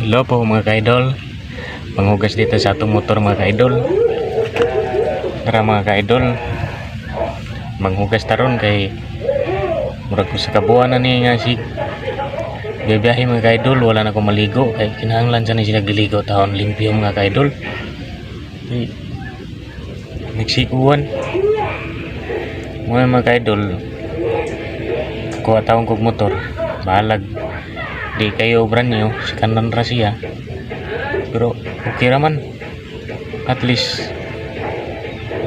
Hello po mga ka-idol. Panghugas dito sa atong motor mga ka-idol. Tara mga ka-idol. Manghugas taron kay murag ko sa kabuan na ni nga si biyahe mga ka-idol wala na ko maligo kay kinahanglan sa ni sila giligo taon limpyo mga ka-idol. Nagsikuan. Mga mga ka-idol kuha taong kog motor balag di kayo brand new si kanan ra siya pero okay raman. At least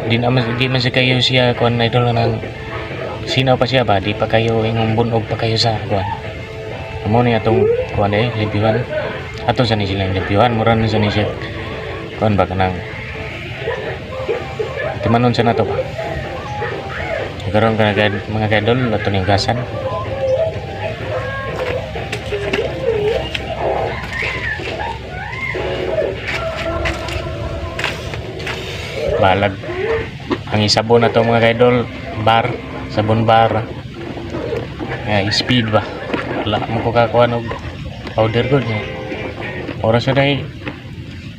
di naman di man sa kayo siya kuan idol nang sinaw pa siya ba? Di pa kayo ingong bunog pa kayo sa kuan. Amo ni atong kuan eh libiwan ato sa ni sila libiwan mura na sa ni siya. Kuan ba kanang timanon sa nato ba? Karon ka mga kadol ato ni gasan balag. Ang isabon na to mga kaidol bar sabon bar. Nga speed ba? Wala mo ko kakuha og powder good nga oras na dahil.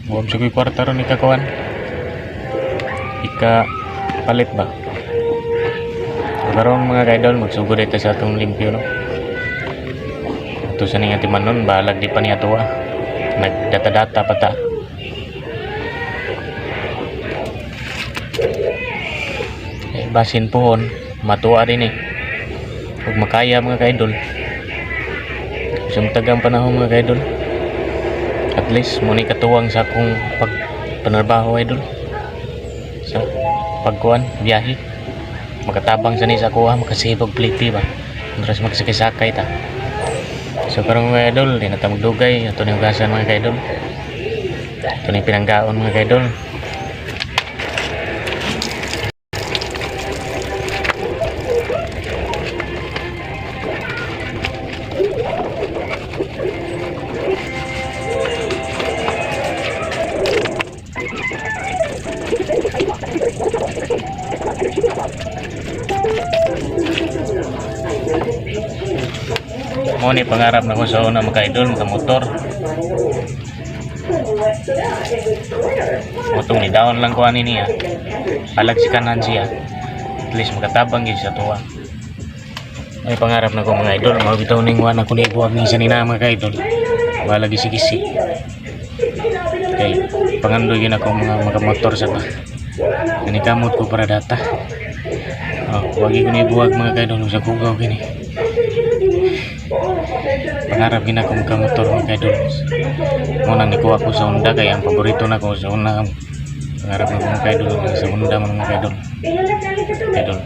Huwag sa kwarta ron ikakuhan ika palit ba? Karon mga kaidol magsugod ito sa atong limpyo no? Ito sa nga timanon balag di pa niya tuwa. Nagdata-data pa ta basin pohon. Matuwa rin eh. Huwag makaya mga kaidol. Sumtagang panahon mga kaidol. At least muni katuwang sa akong pag panarbaho idol. Sa pagkuhan biyahe. Makatabang sa ni sa kuha makasibog pliti ba? Andras magsakay-sakay ta. So karong mga idol di na magdugay. Ato ni hugasan mga kaidol. Ito ni pinanggaon mga kaidol mo ni pangarap na ko sa una mga idol mga motor. Motong ni daon lang ani niya. Palag si kanan siya. At least makatabang gyud sa tuwa. May pangarap na ko mga idol. Mabitaw ning wa na ko ni buwag ni sa nina mga idol. Wala gisi-gisi. Kay pangandoy gyud ako mga mga motor sa ba Nanikamot ko para data. Oh, wagi ko ni buwag mga idol. Sa kugaw gini pangarap gina ko mga motor mga idol muna ni kuha ko sa Honda kaya ang paborito na ko sa una pangarap na mga idol sa Honda mga idol idol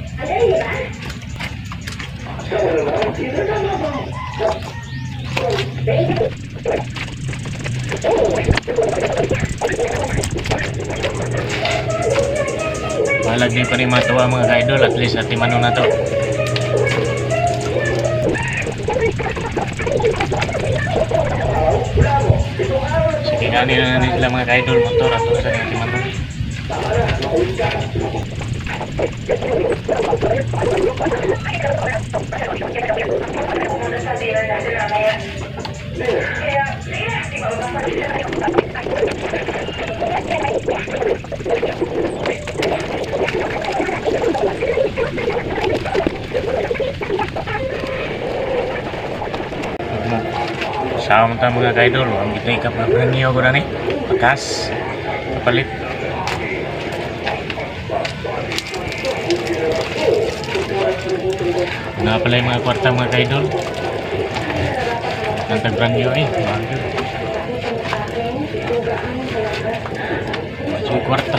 Malag din pa rin matuwa mga idol at least at timano na to gani na sila mga idol motor at sa nga timano Sama ta mga idol, ang kita ikap na niyo ko na ni. Pakas, kapalit. Na pala yung mga kwarta mga idol. Ang tagbrand niyo eh. Mahal yun. Masuk kwarta.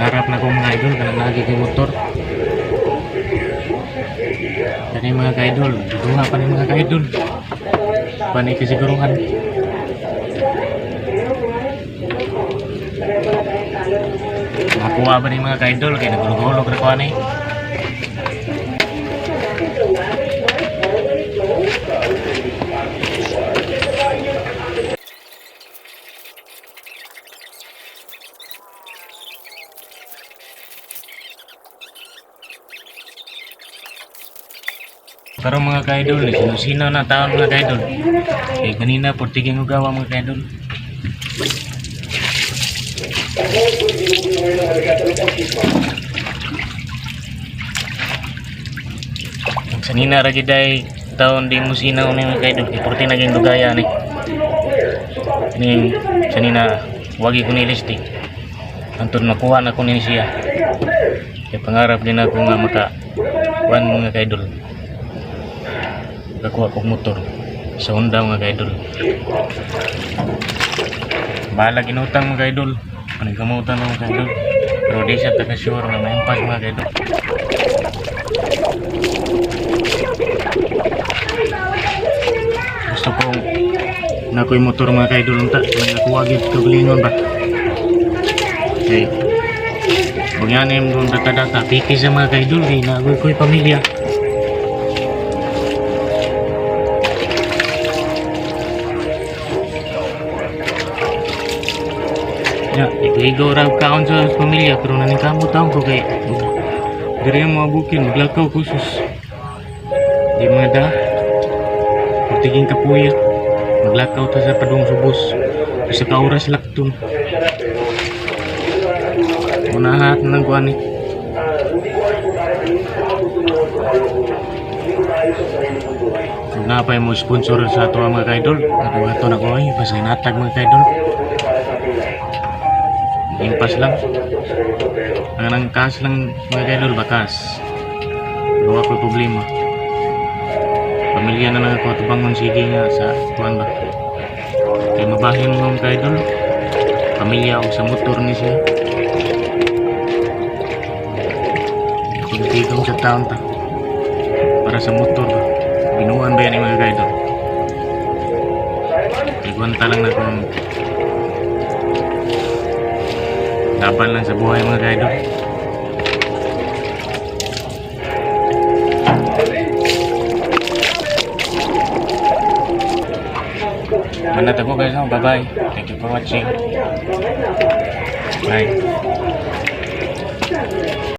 Pangarap na kong mga idol kanang lagi kay motor. Kani mga ka-idol, duha pa ni mga ka-idol. Panay kasiguruhan. Makuha ba ni mga ka-idol kay nagulog-ulog na kuha ni. Pero mga ka-idol, eh, sino-sino na taon mga ka-idol. Eh, kanina, portiging ugawa mga ka-idol. Sanina ra gid ay taon di mo sinaw ni mga ka-idol. Iporti naging dugaya ni. Ni sanina wagi ko nilisti. Antun makuha na ko ni siya. Kaya pangarap din ako nga maka kuan mga ka-idol. Kakuha kong motor sa Honda mga ka-idol. Bahala ginutang mga ka-idol. Anong kamutan mga ka-idol. Pero di siya taga-sure na may impas mga ka-idol. Gusto kong na ko'y motor mga ka-idol unta. May nakuha gid kagalingon ba? Okay. Yung mga data-data. Piki sa mga ka-idol. Kaya nagoy ko'y pamilya. Igo-igo raw kaon sa pamilya pero naningkamot taon ko kay Diri ang mga bukin, maglakaw ko sus. Di mga da. Putiging kapuya. Maglakaw ta sa padung subos. Sa kauras laktun. Unahat na ng kuhan eh. Kung na pa mo sponsor sa ato mga kaidol, ako ato na ko ay, pasay natag mga kaidol. Impas lang. Ang nang kas lang mga kaidol, bakas. Gawa ko problema. Pamilya na lang ako at bangon sige nga sa kuhan ba. Kaya mabahin mo mga kaidol. Pamilya ako sa motor ni siya. Tingtigaw sa taon ta. Para sa motor ba. Binuan ba yan yung mga kaidol? Iguanta lang na kung laban lang sa buhay mga kaidol. Manat ako guys, bye bye. Thank you for watching. Bye.